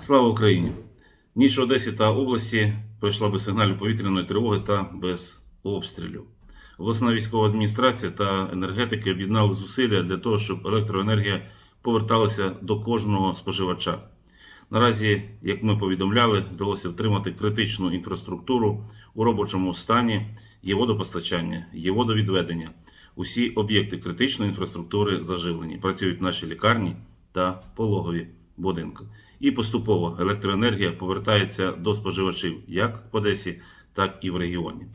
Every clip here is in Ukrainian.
Слава Україні! Ніч в Одесі та області пройшла без сигналів повітряної тривоги та без обстрілів. Обласна військова адміністрація та енергетики об'єднали зусилля для того, щоб електроенергія поверталася до кожного споживача. Наразі, як ми повідомляли, вдалося втримати критичну інфраструктуру у робочому стані. Є водопостачання, є водовідведення. Усі об'єкти критичної інфраструктури заживлені. Працюють наші лікарні та пологові будинки. І поступово електроенергія повертається до споживачів як в Одесі, так і в регіоні.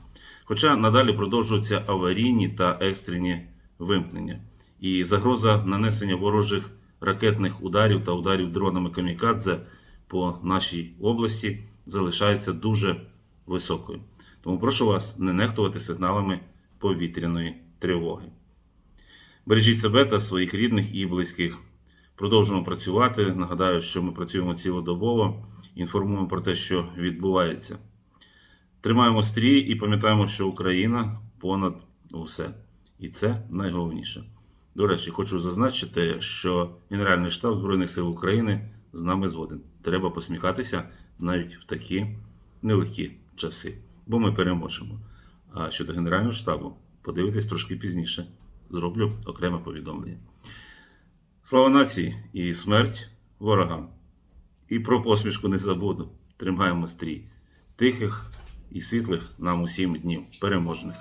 Хоча надалі продовжуються аварійні та екстрені вимкнення. І загроза нанесення ворожих ракетних ударів та ударів дронами камікадзе по нашій області залишається дуже високою. Тому прошу вас не нехтувати сигналами повітряної тривоги. Бережіть себе та своїх рідних і близьких. Продовжуємо працювати. Нагадаю, що ми працюємо цілодобово, інформуємо про те, що відбувається. Тримаємо стрій і пам'ятаємо, що Україна понад усе. І це найголовніше. До речі, хочу зазначити, що Генеральний штаб Збройних сил України з нами згоден. Треба посміхатися навіть в такі нелегкі часи, бо ми переможемо. А щодо Генерального штабу, подивитесь трошки пізніше. Зроблю окреме повідомлення. Слава нації і смерть ворогам. І про посмішку не забуду. Тримаємо стрій. Тихих і світлих нам усім днів переможних.